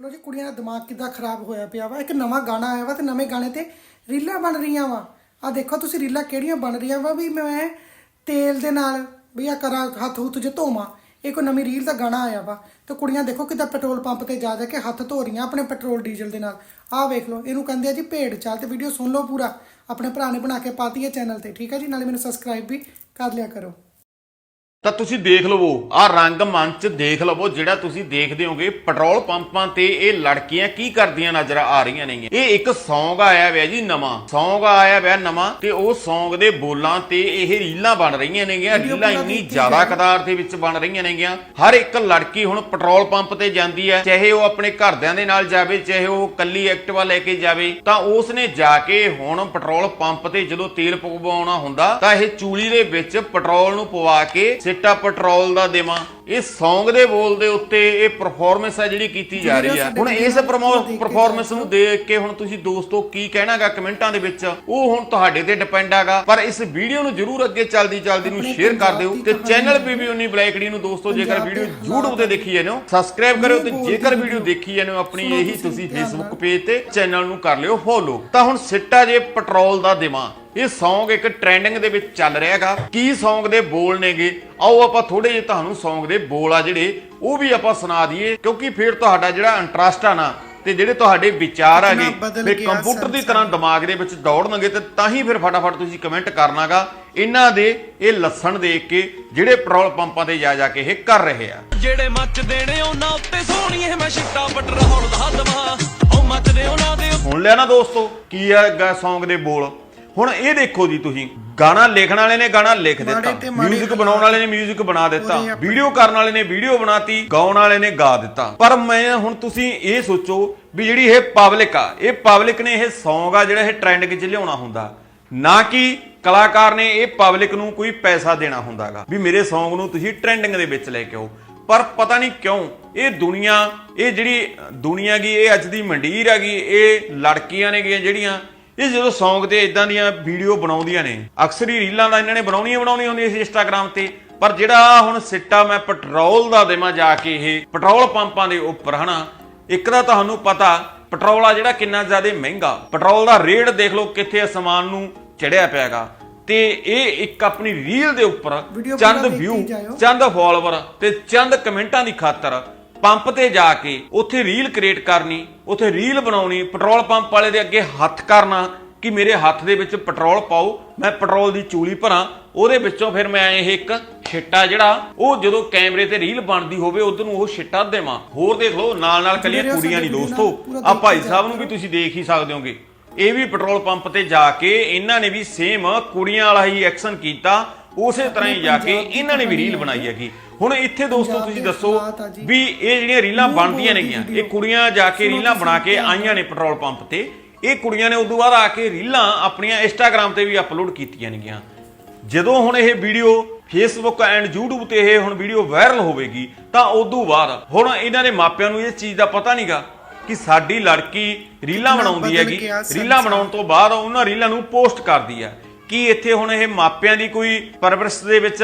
ਦੇਖ ਲਓ ਜੀ, ਕੁੜੀਆਂ ਦਾ ਦਿਮਾਗ ਕਿੱਦਾਂ ਖਰਾਬ ਹੋਇਆ ਪਿਆ ਵਾ। ਇੱਕ ਨਵਾਂ ਗਾਣਾ ਆਇਆ ਵਾ ਤੇ ਨਵੇਂ ਗਾਣੇ ਤੇ ਰੀਲਾਂ ਬਣ ਰਹੀਆਂ ਵਾ। ਆ ਦੇਖੋ, ਤੁਸੀਂ ਰੀਲਾਂ ਕਿਹੜੀਆਂ ਬਣ ਰਹੀਆਂ ਵਾ ਵੀ ਮੈਂ ਤੇਲ ਦੇ ਨਾਲ ਵੀ ਆ ਕਰਾਂ, ਹੱਥ ਹੁੱਥ ਜੇ ਧੋਵਾਂ। ਇਹ ਕੋਈ ਨਵੀਂ ਰੀਲ ਦਾ ਗਾਣਾ ਆਇਆ ਵਾ ਤੇ ਕੁੜੀਆਂ ਦੇਖੋ ਕਿੱਦਾਂ ਪੈਟਰੋਲ ਪੰਪ ਤੇ ਜਾ ਜਾ ਕੇ ਹੱਥ ਧੋ ਰਹੀਆਂ ਆਪਣੇ ਪੈਟਰੋਲ ਡੀਜ਼ਲ ਦੇ ਨਾਲ। ਆਹ ਵੇਖ ਲਓ, ਇਹਨੂੰ ਕਹਿੰਦੇ ਆ ਜੀ ਭੇਡ ਚਾਲ ਤੇ ਵੀਡੀਓ ਸੁਣ ਲਓ ਪੂਰਾ। ਆਪਣੇ ਭਰਾ ਨੇ ਬਣਾ ਕੇ ਪਾਤੀ ਹੈ ਚੈਨਲ ਤੇ, ਠੀਕ ਹੈ ਜੀ? ਨਾਲੇ ਮੈਨੂੰ ਸਬਸਕ੍ਰਾਈਬ ਵੀ ਕਰ ਲਿਆ ਕਰੋ। ਤਾਂ ਤੁਸੀਂ ਦੇਖ ਲਵੋ ਆ ਰੰਗ ਮੰਚ ਦੇਖ ਲਵੋ ਜਿਹੜਾ ਤੁਸੀਂ ਦੇਖਦੇ ਹੋਗੇ ਪੈਟਰੋਲ ਪੰਪਾਂ ਤੇ ਇਹ ਲੜਕੀਆਂ ਕੀ ਕਰਦੀਆਂ ਨਜ਼ਰ ਆ ਰਹੀਆਂ ਨੇ ਇਹ ਇੱਕ Song ਆਇਆ ਹੋਇਆ ਜੀ ਨਵਾਂ। Song ਆਇਆ ਹੋਇਆ ਨਵਾਂ ਤੇ ਉਹ Song ਦੇ ਬੋਲਾਂ ਤੇ ਇਹ ਰੀਲਾਂ ਬਣ ਰਹੀਆਂ ਨੇਗੀਆਂ। ਰੀਲਾਂ ਇੰਨੀ ਜ਼ਿਆਦਾ। ਕਤਾਰ ਦੇ ਵਿੱਚ ਬਣ ਰਹੀਆਂ ਨੇਗੀਆਂ। ਹਰ ਇੱਕ ਲੜਕੀ ਹੁਣ ਪੈਟਰੋਲ ਪੰਪ ਤੇ ਜਾਂਦੀ ਹੈ ਚਾਹੇ ਉਹ ਆਪਣੇ ਘਰਦਿਆਂ ਦੇ ਨਾਲ ਜਾਵੇ ਚਾਹੇ ਉਹ ਕੱਲੀ ਐਕਟਿਵਾ ਲੈ ਕੇ ਜਾਵੇ ਤਾਂ ਉਸ ਨੇ ਜਾ ਕੇ ਹੁਣ ਪੈਟਰੋਲ ਪੰਪ ਤੇ ਜਦੋਂ ਤੇਲ ਪਵਾਉਣਾ ਹੁੰਦਾ ਤਾਂ ਇਹ ਚੂਲੀ ਦੇ ਵਿੱਚ ਪੈਟਰੋਲ ਨੂੰ ਪਵਾ ਕੇ ਸਿੱਟਾ ਪੈਟਰੋਲ ਦਾ ਦੇਵਾਂ। ਇਹ Song ਦੇ ਬੋਲ ਦੇ ਉੱਤੇ ਇਹ ਪਰਫਾਰਮੈਂਸ ਹੈ ਜਿਹੜੀ ਕੀਤੀ ਜਾ ਰਹੀ ਹੈ ਹੁਣ ਇਸ ਪਰਫਾਰਮੈਂਸ ਨੂੰ ਦੇਖ ਕੇ ਹੁਣ ਤੁਸੀਂ ਦੋਸਤੋ ਕੀ ਕਹਿਣਾਗਾ ਕਮੈਂਟਾਂ ਦੇ ਵਿੱਚ। ਉਹ ਹੁਣ ਤੁਹਾਡੇ ਤੇ ਡਿਪੈਂਡ ਹੈਗਾ ਪਰ ਇਸ ਵੀਡੀਓ ਨੂੰ ਜਰੂਰ ਅੱਗੇ ਚੱਲਦੀ ਚੱਲਦੀ ਨੂੰ ਸ਼ੇਅਰ ਕਰ ਦਿਓ ਤੇ ਚੈਨਲ ਕਹਾਣੀ ਪੀਬੀ ਬਲੈਕੜੀ ਨੂੰ ਦੋਸਤੋ ਜੇਕਰ ਵੀਡੀਓ YouTube ਤੇ ਦੇਖੀ ਜਾਂਦੇ ਹੋ ਸਬਸਕ੍ਰਾਈਬ ਕਰਿਓ ਤੇ ਜੇਕਰ ਵੀਡੀਓ ਦੇਖੀ ਜਾਂਦੇ ਹੋ ਆਪਣੀ ਇਹੀ ਤੁਸੀਂ। Facebook ਪੇਜ ਤੇ ਚੈਨਲ ਨੂੰ ਕਰ ਲਿਓ ਫੋਲੋ ਤਾਂ ਹੁਣ ਸਿੱਟਾ ਜੇ ਪੈਟਰੋਲ ਦਾ ਦੇਵਾਂ। ਇਹ Song ਇੱਕ ਟ੍ਰੈਂਡਿੰਗ ਦੇ ਵਿੱਚ ਚੱਲ ਰਿਹਾ ਹੈਗਾ ਕੀ Song ਦੇ ਬੋਲ ਨੇਗੇ? ਆਓ ਆਪਾਂ ਥੋੜੇ ਜਿਹੇ ਤੁਹਾਨੂੰ Song ਦੇ ਬੋਲ ਆ ਜਿਹੜੇ ਉਹ ਵੀ ਆਪਾਂ ਸੁਣਾ ਦਈਏ ਕਿਉਂਕਿ ਫਿਰ ਤੁਹਾਡਾ ਜਿਹੜਾ ਇੰਟਰਸਟ ਆ ਨਾ ਤੇ ਜਿਹੜੇ ਤੁਹਾਡੇ ਵਿਚਾਰ ਹੈਗੇ ਵੀ ਕੰਪਿਊਟਰ ਦੀ। ਤਰ੍ਹਾਂ ਦਿਮਾਗ ਦੇ ਵਿੱਚ ਦੌੜਨਗੇ ਤੇ ਤਾਂ ਹੀ ਫਿਰ ਫਟਾਫਟ ਤੁਸੀਂ ਕਮੈਂਟ ਕਰਨਾਗਾ। ਇਹਨਾਂ ਦੇ ਇਹ ਲੱਸਣ ਦੇਖ ਕੇ ਜਿਹੜੇ ਪੈਟਰੋਲ ਪੰਪਾਂ ਤੇ ਜਾ ਜਾ ਕੇ ਇਹ ਕਰ ਰਹੇ ਆ। ਜਿਹੜੇ ਮੱਚਦੇ ਨੇ ਉਹਨਾਂ ਉੱਤੇ ਸੋਹਣੀਏ ਮੈਂ ਛਿੱਟਾ ਪੈਟਰੋਲ ਦਾ ਦਵਾ ਉਹ ਮੱਚਦੇ ਉਹਨਾਂ ਦੇ ਸੁਣ ਲਿਆ ਨਾ ਦੋਸਤੋ ਕੀ ਆ ਗਾ Song ਦੇ ਬੋਲ? ਹੁਣ ਇਹ ਦੇਖੋ ਜੀ ਤੁਸੀਂ ਗਾਣਾ ਲਿਖਣ ਵਾਲੇ ਨੇ ਗਾਣਾ ਲਿਖ ਦਿੱਤਾ ਮਿਊਜ਼ਿਕ ਬਣਾਉਣ ਵਾਲੇ ਨੇ ਮਿਊਜ਼ਿਕ ਬਣਾ ਦਿੱਤਾ ਵੀਡੀਓ ਕਰਨ ਵਾਲੇ ਨੇ ਵੀਡੀਓ ਬਣਾਤੀ ਗਾਉਣ ਵਾਲੇ ਨੇ ਗਾ ਦਿੱਤਾ। ਪਰ ਮੈਂ ਹੁਣ ਤੁਸੀਂ ਇਹ ਸੋਚੋ ਵੀ ਜਿਹੜੀ ਇਹ ਪਬਲਿਕ ਆ ਇਹ ਪਬਲਿਕ ਨੇ ਇਹ Song ਆ ਜਿਹੜਾ ਇਹ ਟ੍ਰੈਂਡ ਵਿੱਚ ਲਿਆਉਣਾ ਹੁੰਦਾ। ਨਾ ਕਿ ਕਲਾਕਾਰ ਨੇ ਇਹ ਪਬਲਿਕ ਨੂੰ ਕੋਈ ਪੈਸਾ ਦੇਣਾ ਹੁੰਦਾਗਾ ਵੀ ਮੇਰੇ Song ਨੂੰ ਤੁਸੀਂ ਟ੍ਰੈਂਡਿੰਗ ਦੇ ਵਿੱਚ ਲੈ ਕੇ ਆਓ। ਪਰ ਪਤਾ ਨਹੀਂ ਕਿਉਂ ਇਹ ਦੁਨੀਆ ਇਹ ਜਿਹੜੀ ਦੁਨੀਆ ਗਈ ਇਹ ਅੱਜ ਦੀ ਮੰਡੀਰ ਹੈਗੀ ਇਹ ਲੜਕੀਆਂ ਨੇਗੀਆਂ ਜਿਹੜੀਆਂ ਇਹ ਜਦੋਂ Song ਤੇ ਇਦਾਂ ਦੀਆਂ ਵੀਡੀਓ ਬਣਾਉਂਦੀਆਂ ਨੇ ਅਕਸਰ ਹੀ ਰੀਲਾਂ ਦਾ ਇਹਨਾਂ ਨੇ ਬਣਾਉਣੀਆਂ ਬਣਾਉਣੀਆਂ ਹੁੰਦੀਆਂ ਸੀ ਇੰਸਟਾਗ੍ਰam ਤੇ ਪਰ ਜਿਹੜਾ ਹੁਣ ਸਿੱਟਾ ਮੈਂ ਪੈਟਰੋਲ ਦਾ ਦੇਵਾਂ ਜਾ ਕੇ ਇਹ ਪੈਟਰੋਲ ਪੰਪਾਂ ਦੇ ਉੱਪਰ ਹਨਾ? ਇੱਕ ਤਾਂ ਤੁਹਾਨੂੰ ਪਤਾ ਪੈਟਰੋਲ ਆ ਜਿਹੜਾ ਕਿੰਨਾ ਜ਼ਿਆਦਾ ਮਹਿੰਗਾ। ਪੈਟਰੋਲ ਦਾ ਰੇਟ ਦੇਖ ਲਓ ਕਿੱਥੇ ਅਸਮਾਨ ਨੂੰ ਚੜਿਆ ਪਿਆਗਾ। ਤੇ ਇਹ ਇੱਕ ਆਪਣੀ ਰੀਲ ਦੇ ਉੱਪਰ ਚੰਦ ਵਿਊ। ਚੰਦ ਫਾਲੋਵਰ ਤੇ ਚੰਦ ਕਮੈਂਟਾਂ ਦੀ ਖਾਤਰ ਪੰਪ ਤੇ ਜਾ ਕੇ ਉੱਥੇ ਰੀਲ ਕ੍ਰੀਏਟ ਕਰਨੀ ਉੱਥੇ ਰੀਲ ਬਣਾਉਣੀ ਪੈਟਰੋਲ ਪੰਪ ਵਾਲੇ ਦੇ ਅੱਗੇ ਹੱਥ ਕਰਨਾ ਕਿ ਮੇਰੇ ਹੱਥ ਦੇ ਵਿੱਚ ਪੈਟਰੋਲ ਪਾਓ ਮੈਂ ਪੈਟਰੋਲ ਦੀ ਚੂਲੀ ਭਰਾਂ ਉਹਦੇ ਵਿੱਚੋਂ ਫਿਰ ਮੈਂ ਇਹ ਇੱਕ ਛਿੱਟਾ ਜਿਹੜਾ ਉਹ ਜਦੋਂ ਕੈਮਰੇ ਤੇ ਰੀਲ ਬਣਦੀ ਹੋਵੇ ਉਧਰ ਨੂੰ ਉਹ ਛਿੱਟਾ ਦੇਵਾਂ। ਹੋਰ ਦੇਖ ਲਓ ਨਾਲ ਨਾਲ ਕੱਲੀਆਂ ਕੁੜੀਆਂ ਨਹੀਂ ਦੋਸਤੋ ਆ ਭਾਈ ਸਾਹਿਬ ਨੂੰ ਵੀ ਤੁਸੀਂ ਦੇਖ ਹੀ ਸਕਦੇ ਹੋਗੇ। ਇਹ ਵੀ ਪੈਟਰੋਲ ਪੰਪ ਤੇ ਜਾ ਕੇ ਇਹਨਾਂ ਨੇ ਵੀ ਸੇਮ ਕੁੜੀਆਂ ਵਾਲਾ ਹੀ ਐਕਸ਼ਨ ਕੀਤਾ ਉਸੇ ਤਰ੍ਹਾਂ ਹੀ ਜਾ ਕੇ ਇਹਨਾਂ ਨੇ ਵੀ ਰੀਲ ਬਣਾਈ ਹੈਗੀ। ਹੁਣ ਇੱਥੇ ਦੋਸਤੋ ਤੁਸੀਂ ਦੱਸੋ। ਵੀ ਇਹ ਜਿਹੜੀਆਂ ਰੀਲਾਂ ਬਣਦੀਆਂ ਨੇਗੀਆਂ ਇਹ। ਕੁੜੀਆਂ ਜਾ ਕੇ ਰੀਲਾਂ ਬਣਾ ਕੇ ਆਈਆਂ ਨੇ ਪੈਟਰੋਲ ਪੰਪ ਤੇ ਇਹ ਕੁੜੀਆਂ ਨੇ ਉਦੋਂ ਬਾਅਦ ਆ ਕੇ ਰੀਲਾਂ ਆਪਣੀਆਂ ਇੰਸਟਾਗ੍ਰam ਤੇ ਵੀ ਅਪਲੋਡ ਕੀਤੀਆਂ ਨੇਗੀਆਂ ਜਦੋਂ ਹੁਣ ਇਹ ਵੀਡੀਓ ਫੇਸਬੁੱਕ ਐਂਡ YouTube ਤੇ ਇਹ ਹੁਣ ਵੀਡੀਓ ਵਾਇਰਲ ਹੋਵੇਗੀ ਤਾਂ ਉਦੋਂ ਬਾਅਦ ਹੁਣ ਇਹਨਾਂ ਦੇ ਮਾਪਿਆਂ ਨੂੰ ਇਹ ਚੀਜ਼ ਦਾ ਪਤਾ ਨਹੀਂਗਾ ਕਿ ਸਾਡੀ ਲੜਕੀ ਰੀਲਾਂ ਬਣਾਉਂਦੀ ਹੈਗੀ ਰੀਲਾਂ। ਬਣਾਉਣ ਤੋਂ ਬਾਅਦ ਉਹਨਾਂ ਰੀਲਾਂ ਨੂੰ ਪੋਸਟ ਕਰਦੀ ਹੈ ਕੀ ਇੱਥੇ ਹੁਣ ਇਹ ਮਾਪਿਆਂ ਦੀ ਕੋਈ ਪਰਵਰਿਸ਼ ਦੇ ਵਿੱਚ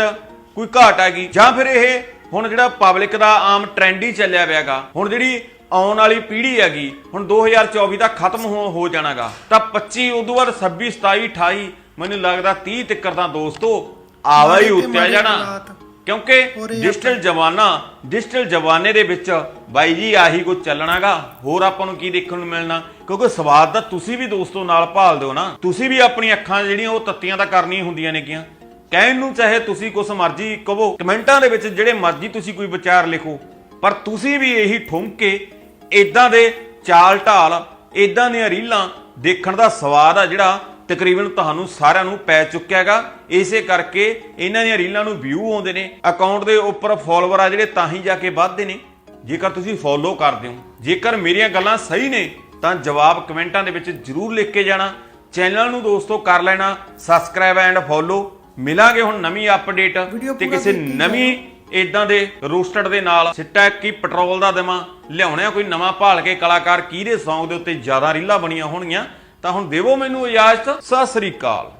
ਕੋਈ ਘਾਟ ਹੈਗੀ? ਜਾਂ ਫਿਰ ਇਹ ਹੁਣ ਜਿਹੜਾ ਪਬਲਿਕ ਦਾ ਆਮ ਟ੍ਰੈਂਡ ਹੀ ਚੱਲਿਆ ਪਿਆਗਾ ਹੁਣ ਜਿਹੜੀ ਆਉਣ ਵਾਲੀ ਪੀੜ੍ਹੀ ਹੈਗੀ ਹੁਣ 2024 ਦਾ ਖਤਮ ਹੋ ਹੋ ਜਾਣਾਗਾ ਤਾਂ 25 ਉਦੋਂ ਬਾਅਦ 26 27 28 ਮੈਨੂੰ ਲੱਗਦਾ 30 ਤੱਕ ਤਾਂ ਦੋਸਤੋ ਆਵਾ ਹੀ ਉੱਤਿਆ ਜਾਣਾ। ਕਿਉਂਕਿ ਡਿਜੀਟਲ ਜਮਾਨਾ ਡਿਜੀਟਲ ਜਮਾਨੇ ਦੇ ਵਿੱਚ ਬਾਈ ਜੀ ਆਹੀ ਕੁਝ ਚੱਲਣਾਗਾ। ਹੋਰ ਆਪਾਂ ਨੂੰ ਕੀ ਦੇਖਣ ਨੂੰ ਮਿਲਣਾ? ਕਿਉਂਕਿ ਸਵਾਦ ਤਾਂ ਤੁਸੀਂ ਵੀ ਦੋਸਤੋ ਨਾਲ ਭਾਲ ਦਿਓ ਨਾ। ਤੁਸੀਂ ਵੀ ਆਪਣੀ ਅੱਖਾਂ ਜਿਹੜੀਆਂ ਉਹ ਤੱਤੀਆਂ ਤਾਂ ਕਰਨੀਆਂ ਹੁੰਦੀਆਂ ਨੇਗੀਆਂ। ਕਹਿਣ ਨੂੰ ਚਾਹੇ ਤੁਸੀਂ ਕੁਝ ਮਰਜ਼ੀ ਕਹੋ, ਕਮੈਂਟਾਂ ਦੇ ਵਿੱਚ ਜਿਹੜੇ ਮਰਜ਼ੀ ਤੁਸੀਂ ਕੋਈ ਵਿਚਾਰ ਲਿਖੋ, ਪਰ ਤੁਸੀਂ ਵੀ ਇਹੀ ਠੁੰਕ ਕੇ ਇਦਾਂ ਦੇ ਚਾਲ ਢਾਲ ਇਦਾਂ ਦੀਆਂ ਰੀਲਾਂ ਦੇਖਣ ਦਾ ਸਵਾਦ ਆ ਜਿਹੜਾ ਤਕਰੀਬਨ ਤੁਹਾਨੂੰ ਸਾਰਿਆਂ ਨੂੰ ਪੈ ਚੁੱਕਿਆ ਹੈਗਾ। ਇਸੇ ਕਰਕੇ ਇਹਨਾਂ ਦੀਆਂ ਰੀਲਾਂ ਨੂੰ ਵਿਊ ਆਉਂਦੇ ਨੇ ਅਕਾਊਂਟ ਦੇ ਉੱਪਰ ਫਾਲੋਅਰ ਆ ਜਿਹੜੇ ਤਾਂ ਹੀ ਜਾ ਕੇ ਵੱਧਦੇ ਨੇ। ਜੇਕਰ ਤੁਸੀਂ ਫੋਲੋ ਕਰਦੇ ਹੋ, ਜੇਕਰ ਮੇਰੀਆਂ ਗੱਲਾਂ ਸਹੀ ਨੇ, ਤਾਂ ਜਵਾਬ ਕਮੈਂਟਾਂ ਦੇ ਵਿੱਚ ਜਰੂਰ ਲਿਖ ਕੇ ਜਾਣਾ। ਚੈਨਲ ਨੂੰ ਦੋਸਤੋ ਕਰ ਲੈਣਾ ਸਬਸਕ੍ਰਾਈਬ ਐਂਡ ਫੋਲੋ ਮਿਲਾਂਗੇ ਹੁਣ ਨਵੀਂ ਅਪਡੇਟ ਤੇ ਕਿਸੇ ਨਵੀਂ ਇਦਾਂ ਦੇ ਰੋਸਟਡ ਦੇ ਨਾਲ ਸਿੱਟਾ ਕੀ ਪੈਟਰੋਲ ਦਾ ਦੇਵਾਂ। ਲਿਆਉਣਿਆ ਕੋਈ ਨਵਾਂ ਭਾਲ ਕੇ ਕਲਾਕਾਰ ਕਿਹਦੇ Song ਦੇ ਉੱਤੇ ਜ਼ਿਆਦਾ ਰੀਲਾਂ ਬਣੀਆਂ ਹੋਣਗੀਆਂ ਤਾਂ ਹੁਣ ਦੇਵੋ ਮੈਨੂੰ ਇਜਾਜ਼ਤ ਸਤਿ ਸ੍ਰੀ ਅਕਾਲ।